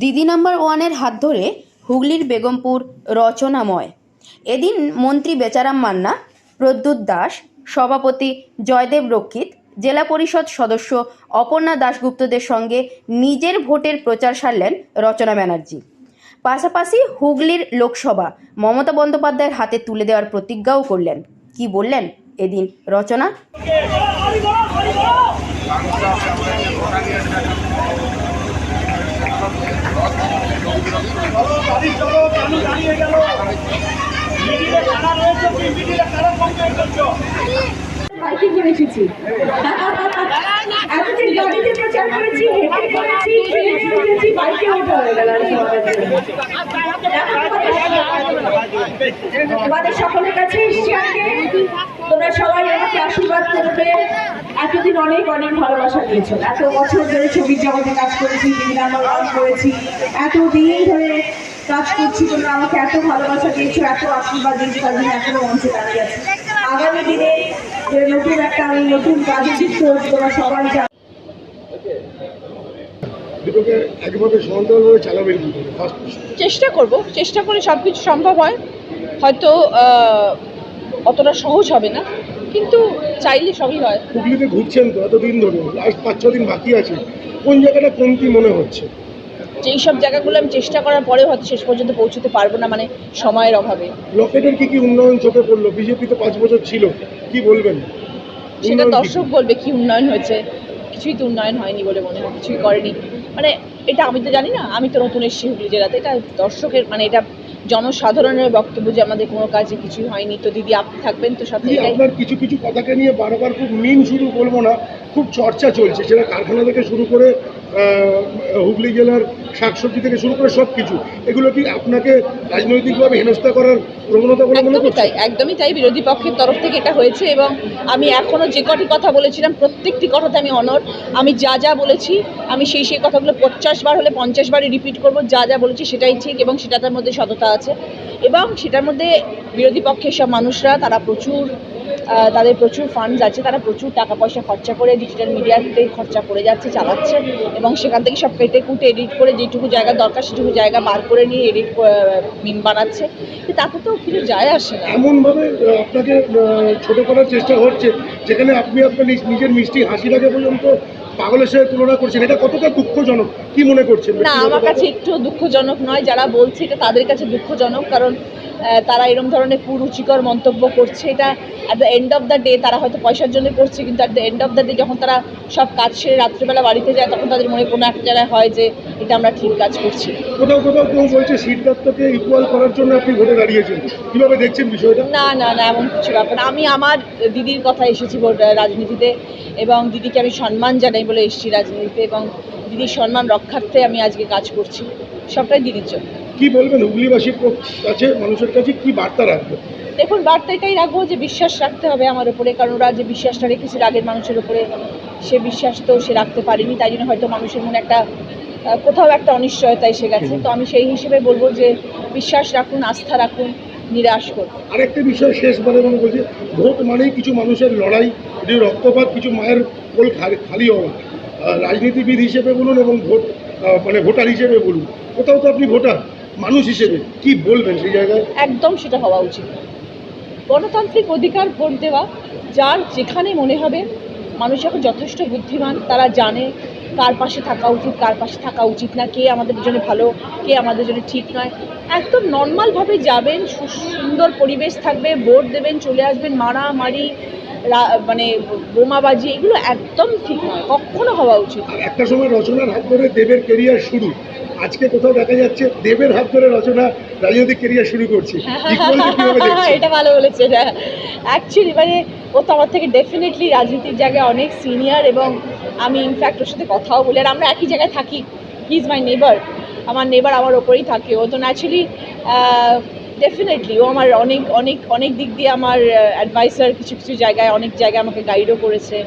দিদি নাম্বার ওয়ানের হাত ধরে হুগলির বেগমপুর রচনাময়। এদিন মন্ত্রী বেচারাম মান্না, প্রদ্যুৎ দাস, সভাপতি জয়দেব রক্ষিত, জেলা পরিষদ সদস্য অপর্ণা দাশগুপ্তদের সঙ্গে নিজের ভোটের প্রচার সারলেন রচনা ব্যানার্জি। পাশাপাশি হুগলির লোকসভা মমতা বন্দ্যোপাধ্যায়ের হাতে তুলে দেওয়ার প্রতিজ্ঞাও করলেন। কি বললেন এদিন রচনা? বাইকে করে এসেছি এতদিন গাড়িতে প্রচার করেছি, হেঁটে করেছি করেছি বাইকে ওঠা হয়ে গেল। তোমাদের সকলের কাছে এসছি তোমরা সবাই আমাকে আশীর্বাদ করবে। এতদিন অনেক অনেক ভালোবাসা দিয়েছ এত বছর ধরে ছবির জগতে কাজ করেছি বিভিন্ন আমার কাজ করেছি। এতদিন ধরে কাজ করছি তোমরা আমাকে এত ভালোবাসা দিয়েছ এত আশীর্বাদ দিয়েছ তার জন্য এখনও মঞ্চে দাঁড়িয়ে আছি। আগামী দিনে যে নতুন একটা আমি নতুন কাজে যুক্ত হচ্ছি তোমরা সবাই জানো। দুটোকে একভাবে সমান্তরালভাবে চালাবেন চেষ্টা করব চেষ্টা করে সব কিছু সম্ভব হয়। হয়তো আহ, অতটা সহজ হবে না কিন্তু চাইলে সবই হয়। হুগলিতে ঘুরছেন তো এতদিন ধরে লাস্ট পাঁচ ছ দিন বাকি আছে কোন জায়গাটা কমতি মনে হচ্ছে? যেই সব জায়গাগুলো আমি চেষ্টা করার পরেও হয়তো শেষ পর্যন্ত পৌঁছতে পারব না মানে সময়ের অভাবে। লকেটের কি কি উন্নয়ন চোখে পড়ল? বিজেপি তো পাঁচ বছর ছিল কি বলবেন? সেটা? দর্শক বলবে কি উন্নয়ন হয়েছে? কিছুই তো উন্নয়ন হয়নি বলে মনে হয় কিছুই করেনি। মানে এটা আমি তো জানি না আমি তো নতুন এসেছি হুগলি জেলাতে এটা দর্শকের মানে এটা জনসাধারণের বক্তব্য যে আমাদের কোনো কাজে কিছু হয়নি। তো দিদি আপনি থাকবেন তো সাথে আপনার কিছু কিছু কথাকে নিয়ে বারবার খুব মিম শুরু বলব না খুব চর্চা চলছে। সেটা কারখানা থেকে শুরু করে হুগলি জেলার শাকসবজি থেকে শুরু করে সব কিছু এগুলো কি আপনাকে রাজনৈতিকভাবে হেনস্থা করার প্রবণতা বলে মনে তাই একদমই তাই। বিরোধী পক্ষের তরফ থেকে এটা হয়েছে এবং আমি এখনও যে কটি কথা বলেছিলাম প্রত্যেকটি কথাতে আমি অনর আমি যা যা বলেছি আমি সেই সেই কথাগুলো পঞ্চাশ বার হলে পঞ্চাশ বারই রিপিট করব। যা যা বলেছি সেটাই ঠিক এবং সেটার মধ্যে সততা আছে। এবং সেটার মধ্যে বিরোধী পক্ষের সব মানুষরা তারা প্রচুর তাদের প্রচুর ফান্ডস আছে তারা প্রচুর টাকা পয়সা খরচা করে ডিজিটাল মিডিয়াতে খরচা করে যাচ্ছে চালাচ্ছে এবং সেখান থেকে সব কেটে কুটে এডিট করে যেটুকু জায়গা দরকার সেটুকু জায়গা বার করে নিয়ে এডিট মিম বানাচ্ছে। তাতে তো কিছু যায় আসে না। এমনভাবে আপনাকে ছোট করার চেষ্টা হচ্ছে যেখানে আপনি আপনার নিজ- নিজের মিষ্টি হাসিটাকে পর্যন্ত পাগলের সাথে তুলনা করছেন এটা কতটা দুঃখজনক? কি মনে করছেন? না আমার কাছে একটু দুঃখজনক নয় যারা বলছে এটা তাদের কাছে দুঃখজনক কারণ তারা এরকম ধরনের কুরুচিকর মন্তব্য করছে। এটা at the end of the day তারা হয়তো পয়সার জন্য করছে কিন্তু at the end of the day যখন তারা সব কাজ সেরে রাত্রিবেলা বাড়িতে যায় তখন তাদের মনে কোনো একটা জায়গায় হয় যে এটা আমরা ঠিক কাজ করছি। কোথাও কোথাও কেউ বলছে সিদ্ধার্থকে ইকুয়াল করার জন্য আপনি ভোটে দাঁড়িয়েছেন। কীভাবে দেখছেন বিষয়টা? না না না এমন কিছু ব্যাপার না। আমি আমার দিদির কথা এসেছি রাজনীতিতে এবং দিদিকে আমি সম্মান জানাই বলে এসেছি রাজনীতিতে এবং দিদির সম্মান রক্ষার্থে আমি আজকে কাজ করছি। সবটাই দিদির জন্য। কি বলবেন হুগলিবাসীর কাছে মানুষের কাছে কি বার্তা রাখবেন দেখুন বার্তা এটাই রাখব যে বিশ্বাস রাখতে হবে আমার উপরে কারণ ওরা যে বিশ্বাসটা রেখেছিল আগের মানুষের উপরে সে বিশ্বাস তো সে রাখতে পারেনি তাই জন্য হয়তো মানুষের মনে একটা কোথাও একটা অনিশ্চয়তা এসে গেছে। তো আমি সেই হিসেবে বলব যে বিশ্বাস রাখুন আস্থা রাখুন নিরাশ করুন। আরেকটা বিষয় শেষবারে মনে বলছি ভোট মানেই কিছু মানুষের লড়াই রক্তপাত কিছু মায়ের কোল খালি- খালি হওয়া। রাজনীতিবিদ হিসেবে বলুন এবং ভোট মানে ভোটার হিসেবে বলুন। কোথাও তো আপনি ভোটার। মানুষ হিসেবে কি বলবেন সেই জায়গায়? একদম সেটা হওয়া উচিত। গণতান্ত্রিক অধিকার ভোট দেওয়া যার যেখানে মনে হবে মানুষ এখন যথেষ্ট বুদ্ধিমান তারা জানে কার পাশে থাকা উচিত কার পাশে থাকা উচিত না কে আমাদের জন্য ভালো কে আমাদের জন্য ঠিক নয়। একদম নর্মালভাবে যাবেন সুন্দর পরিবেশ থাকবে ভোট দেবেন চলে আসবেন মারামারি মানে বোমাবাজি এগুলো একদম ঠিক নয় কখনো হওয়া উচিত একটা সময় রচনার হাত ধরে দেবের কেরিয়ার শুরু। আজকে কোথাও দেখা যাচ্ছে দেবের হাত ধরে রচনা রাজনৈতিক কেরিয়ার শুরু করছে। Equality কীভাবে দেখছেন? এটা ভালো বলেছে অ্যাকচুয়ালি মানে ও তো আমার থেকে ডেফিনেটলি রাজনীতির জায়গায় অনেক সিনিয়র এবং আমি ইনফ্যাক্ট ওর সাথে কথাও বলি। আর আমরা একই জায়গায় থাকি। হি ইজ মাই নেবার আমার নেবার আমার ওপরেই থাকে। ও তো ন্যাচুয়ালি ডেফিনেটলি ও আমার অনেক অনেক অনেক দিক দিয়ে আমার অ্যাডভাইসার কিছু কিছু জায়গায় অনেক জায়গায় আমাকে গাইডও করেছে।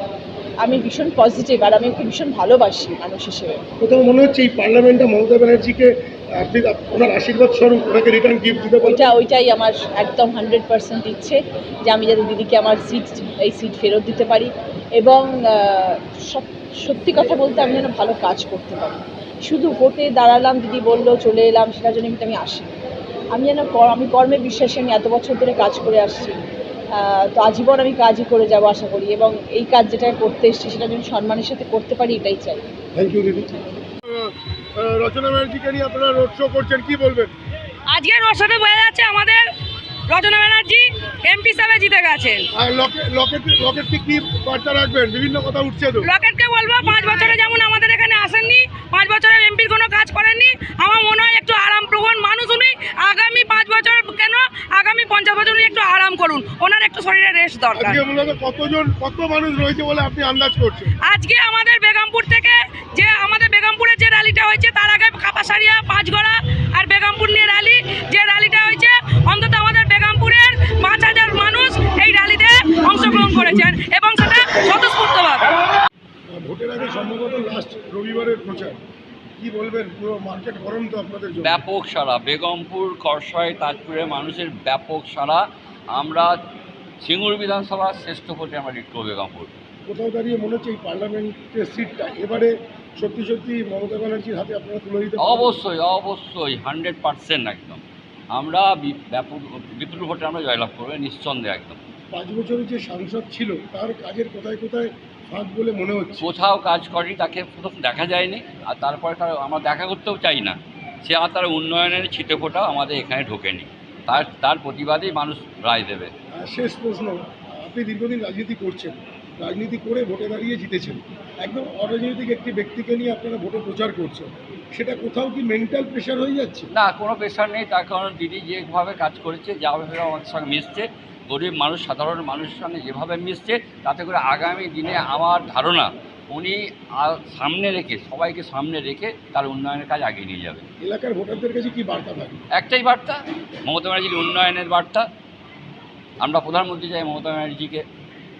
আমি ভীষণ পজিটিভ আর আমি ওকে ভীষণ ভালোবাসি মানুষ হিসেবে। কোথাও মনে হচ্ছে এই পার্লামেন্টে মমতা ব্যানার্জিকে আপনি ওনার আশীর্বাদ স্বরূপ ওনাকে রিটার্ন গিফট দিতে ওইটা ওইটাই আমার একদম হান্ড্রেড পার্সেন্ট ইচ্ছে যে আমি যাতে দিদিকে আমার সিট এই সিট ফেরত দিতে পারি এবং সব সত্যি কথা বলতে আমি যেন ভালো কাজ করতে পারি। শুধু ভোটে দাঁড়ালাম দিদি বলল চলে এলাম সেটার জন্য কিন্তু আমি আসি আমি যেন কর- আমি কর্মে বিশ্বাসী আমি এত বছর ধরে কাজ করে আসছি। তো আজীবন আমি কাজই করে যাব আশা করি এবং এই কাজ যেটা করতে এসেছি সেটা যেন সম্মানের সাথে করতে পারি এটাই চাই। থ্যাংক ইউ দিদি। রচনা ব্যানার্জিকে নিয়ে আপনারা রোড শো করছেন কি বলবেন? আজকে রসদে বোঝা যাচ্ছে আমাদের রচনা ব্যানার্জি এমপি হিসাবে জিতে গেছেন। আর লকেট লকেট লকেটকে কি বার্তা রাখবেন? বিভিন্ন কথা উঠছে তো। লকেটকে বলব পাঁচ বছরে যেমন আমাদের এখানে আসেননি পাঁচ বছরে এমপির কোনো কাজ করেননি আমার মনে হয় একটু আরাম প্রবণ মানুষ উনি। আগামী পাঁচ বছর কেন আগামী পঞ্চাশ বছর উনি একটু আরাম করুন ওনার একটু শরীরে রেস্ট দরকার। কতজন কত মানুষ রয়েছে বলে আপনি আন্দাজ করছেন? আজকে আমাদের বেগমপুর থেকে যে আমাদের বেগমপুরের যে র্যালিটা হয়েছে তার আগে কাপাসারিয়া পাঁচগড়া আর বেগমপুর নিয়ে র্যালি যে র্যালিটা হয়েছে অন্তত আমাদের বেগমপুরের পাঁচ হাজার মানুষ এই র্যালিতে অংশগ্রহণ করেছেন এবং সেটা স্বতঃস্ফূর্তভাবে। ভোটের আগে সম্ভবত লাস্ট রবিবারের প্রচার। কি বলবেন? পুরো মার্কেট গরম তো আপনাদের ব্যাপক সারা বেগমপুর করসয় তাজপুরের মানুষের ব্যাপক সারা আমরা সিঙ্গুর বিধানসভার শ্রেষ্ঠ ভোটে আমরা লিখব বেগমপুর কোথাও দাঁড়িয়ে মনে হচ্ছে এই পার্লামেন্টের সিটটা? এবারে সত্যি সত্যি মমতা ব্যানার্জির হাতে আপনারা তুলে দিতে অবশ্যই অবশ্যই হান্ড্রেড পার্সেন্ট একদম। আমরা ব্যাপক বিপুল ভোটে আমরা জয়লাভ করব নিঃসন্দেহে একদম। পাঁচ বছরের যে সাংসদ ছিল তার কাজের কোথায় কোথায় ফাঁক বলে মনে হচ্ছে? কোথাও কাজ করেনি তাকে প্রথম দেখা যায়নি আর তারপরে তার আমরা দেখা করতেও চাই না। সে আর তার উন্নয়নের ছিটে আমাদের এখানে ঢোকেনি। তার তার প্রতিবাদেই মানুষ রায় দেবে। শেষ প্রশ্ন আপনি দীর্ঘদিন রাজনীতি করছেন। রাজনীতি করে ভোটে দাঁড়িয়ে জিতেছেন। একদম অরাজনৈতিক একটি ব্যক্তিকে নিয়ে আপনারা ভোটে প্রচার করছেন। সেটা কোথাও কি মেন্টাল প্রেশার হয়ে যাচ্ছে? না কোনো প্রেশার নেই। তার কারণ দিদি যেভাবে কাজ করেছে যেভাবে আমাদের সঙ্গে মিশছে গরিব মানুষ সাধারণ মানুষের সঙ্গে যেভাবে মিশছে তাতে করে আগামী দিনে আমার ধারণা উনি সামনে রেখে সবাইকে সামনে রেখে তার উন্নয়নের কাজ এগিয়ে নিয়ে যাবে। এলাকার ভোটারদের কাছে কি বার্তা থাকে একটাই বার্তা মমতা ব্যানার্জির উন্নয়নের বার্তা। আমরা প্রধানমন্ত্রী চাই মমতা ব্যানার্জিকে